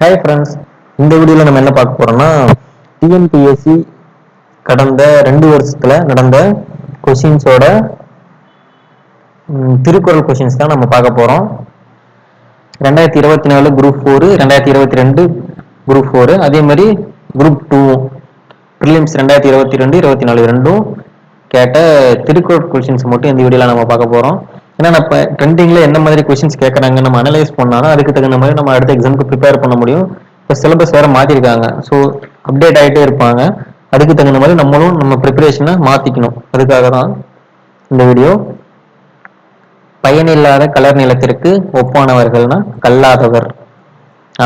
Hi friends இந்த வீடியோவில் நம்ம என்ன பார்க்க போகிறோம்னா டிஎன்பிஎஸ்சி கடந்த ரெண்டு வருஷத்தில் நடந்த கொஷின்ஸோட திருக்குறள் கொஷின்ஸ் தான் நம்ம பார்க்க போகிறோம் ரெண்டாயிரத்தி இருபத்தி நாலு குரூப் ஃபோரு ரெண்டாயிரத்தி இருபத்தி ரெண்டு குரூப் ஃபோரு அதே மாதிரி குரூப் டூ ப்ரிலிம்ஸ் ரெண்டாயிரத்தி இருபத்தி ரெண்டு இருபத்தி நாலு ரெண்டும் கேட்ட திருக்குறள் கொஷின்ஸ் மட்டும் இந்த வீடியோவில் நம்ம பார்க்க போகிறோம் ஏன்னா நம்ம ட்ரெண்டிங்கில் என்ன மாதிரி கொஷின்ஸ் கேட்குறாங்க நம்ம அனலைஸ் பண்ணாலும் அதுக்கு தகுந்த மாதிரி நம்ம அடுத்த எக்ஸாமுக்கு ப்ரிப்பேர் பண்ண முடியும். இப்போ சிலபஸ் வேற மாற்றிருக்காங்க ஸோ அப்டேட் ஆகிட்டே இருப்பாங்க. அதுக்கு தகுந்த மாதிரி நம்மளும் நம்ம ப்ரிப்பரேஷனை மாற்றிக்கணும் அதுக்காக தான் இந்த வீடியோ பயனில்லாத கலர் நிலத்திற்கு ஒப்பானவர்கள்னா கல்லாதவர்.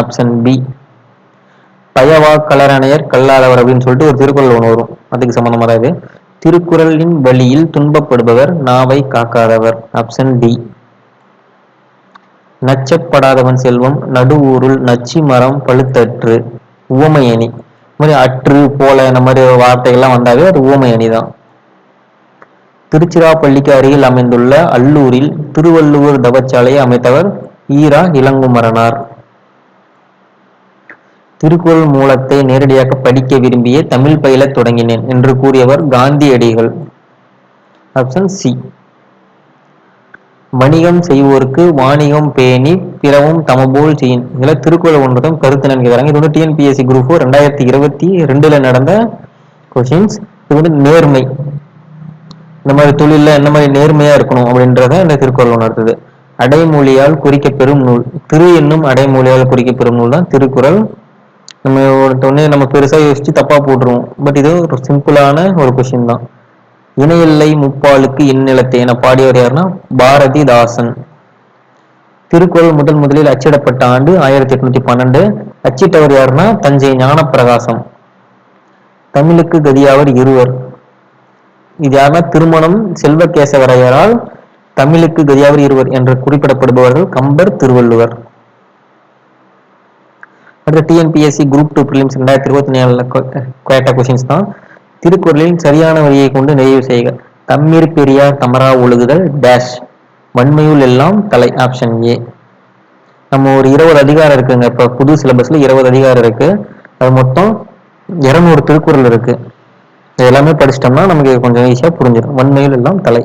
ஆப்ஷன் பி பயவா கலரணையர் கல்லாதவர் அப்படின்னு சொல்லிட்டு ஒரு திருக்குறள் ஒன்று வரும். அதுக்கு சம்மந்தமாக தான் இது. திருக்குறளின் வழியில் துன்பப்படுபவர் நாவை காக்காதவர். ஆப்ஷன் டி நச்சப்படாதவன் செல்வம் நடுவூருள் நச்சி மரம் பழுத்தற்று உவமையணி. மாதிரி அற்று போல இந்த மாதிரி வார்த்தைகள்லாம் வந்தாவே அது உவமையணி தான். திருச்சிராப்பள்ளிக்கு அருகில் அமைந்துள்ள அல்லூரில் திருவள்ளுவர் தவச்சாலையை அமைத்தவர் ஈரா இளங்குமரனார். திருக்குறள் மூலத்தை நேரடியாக படிக்க விரும்பிய தமிழ் பயிலத் தொடங்கினேன் என்று கூறியவர் காந்தியடிகள். ஆப்ஷன் சி வணிகம் செய்வோருக்கு வாணிகம் பேணி பிறவும் தமபோல் செய்யும் இதுல திருக்குறள் ஒன்றதும் கருத்து நினைக்கிறாங்க இது வந்து டிஎன்பிஎஸ்சி குரூப் ரெண்டாயிரத்தி இருபத்தி ரெண்டுல நடந்த கொஷின்ஸ் இது வந்து நேர்மை. இந்த மாதிரி தொழிலில் என்ன மாதிரி நேர்மையா இருக்கணும் அப்படின்றத இந்த திருக்குறள் உணர்த்துது. அடைமொழியால் குறிக்க பெறும் நூல். திரு என்னும் அடைமொழியால் குறிக்கப்பெறும் நூல் தான் திருக்குறள். நம்ம உடனே நம்ம பெருசாக யோசிச்சு தப்பாக போட்டுருவோம். பட் இது ஒரு சிம்பிளான ஒரு கொஷின் தான். இணையல்லை முப்பாலுக்கு இந்நிலத்தை என பாடியவர் யாருன்னா? பாரதிதாசன். திருக்குறள் முதல் முதலில் அச்சிடப்பட்ட ஆண்டு ஆயிரத்தி எட்நூத்தி பன்னெண்டு. அச்சிட்டவர் யாருன்னா? தஞ்சை ஞானப்பிரகாசம். தமிழுக்கு கதியாவர் இருவர். இது யாருன்னா? திருமணம் செல்வகேசவரையரால் தமிழுக்கு கதியாவர் இருவர் என்று குறிப்பிடப்படுபவர்கள் கம்பர் திருவள்ளுவர். அடுத்து டிஎன்பிஎஸ்சி குரூப் டூ பிலிம்ஸ் ரெண்டாயிரத்தி இருபத்தி நாலுல கேட்ட கொஸ்டின்ஸ் தான். திருக்குறளின் சரியான வழியை கொண்டு நிறைவு செய்க. தம்மீர் பெரியார் தமரா ஒழுகுதல் டேஷ் வன்மையுள் எல்லாம் தலை ஆப்ஷன் ஏ நம்ம ஒரு இருபது அதிகாரம் இருக்குங்க. இப்போ புது சிலபஸ்ல இருபது அதிகாரம் இருக்கு. அது மொத்தம் இருநூறு திருக்குறள் இருக்கு. இது எல்லாமே படிச்சிட்டோம்னா நமக்கு கொஞ்சம் ஈஸியாக புரிஞ்சிடும் வன்மையுள் எல்லாம் தலை.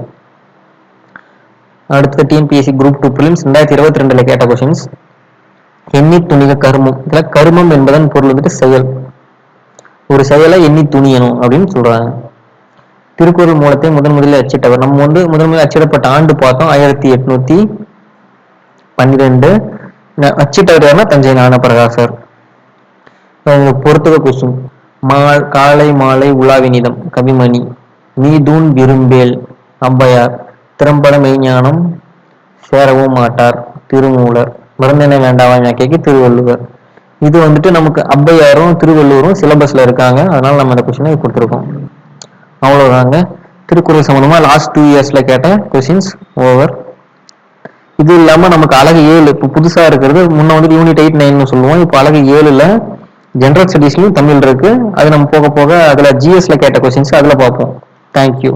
அடுத்த டிஎன்பிஎஸ்சி குரூப் டூ பிலிம்ஸ் ரெண்டாயிரத்தி இருபத்தி ரெண்டுல கேட்ட கொஸ்டின்ஸ் எண்ணி துணிக கருமம். இதுல கருமம் என்பதன் பொருள் வந்துட்டு செயல். ஒரு செயலை எண்ணி துணியணும் அப்படின்னு சொல்றாங்க. திருக்குறள் மூலத்தை முதன் முதலில் அச்சிட்டவர். நம்ம வந்து முதன் முதலில் அச்சிடப்பட்ட ஆண்டு பார்த்தோம். ஆயிரத்தி எட்நூத்தி பன்னிரெண்டு. அச்சிட்டவர் யாருன்னா தஞ்சை ஞானபிரகாசர் பொறுத்துக குசும் மால் காலை மாலை உலாவினிதம் கவிமணி மீதூன் விரும்பேல் அம்பையார் திறம்பட மெய்ஞானம் சேரவும் மாட்டார் திருமூலர். மருந்தென வேண்டாவா? கேட்க திருவள்ளுவர். இது வந்துட்டு நமக்கு ஔவையாரும் திருவள்ளுவரும் சிலபஸ்ல இருக்காங்க. அதனால நம்ம இந்த கொஸ்டினை கொடுத்துருக்கோம். அவ்வளவுதாங்க. திருக்குறள் சம்பந்தமா லாஸ்ட் டூ இயர்ஸ்ல கேட்ட கொஸ்டின்ஸ் ஓவர் இது இல்லாம நமக்கு அழகு ஏழு. இப்போ புதுசா இருக்கிறது. முன்ன வந்து யூனிட் எயிட் நைன் சொல்லுவோம். இப்போ அழகு ஏழுல ஜென்ரல் ஸ்டடீஸ்லயும் தமிழ் இருக்கு. அது நம்ம போக போக அதுல ஜிஎஸ்ல கேட்ட கொஸ்டின்ஸ் அதுல பார்ப்போம். தேங்க்யூ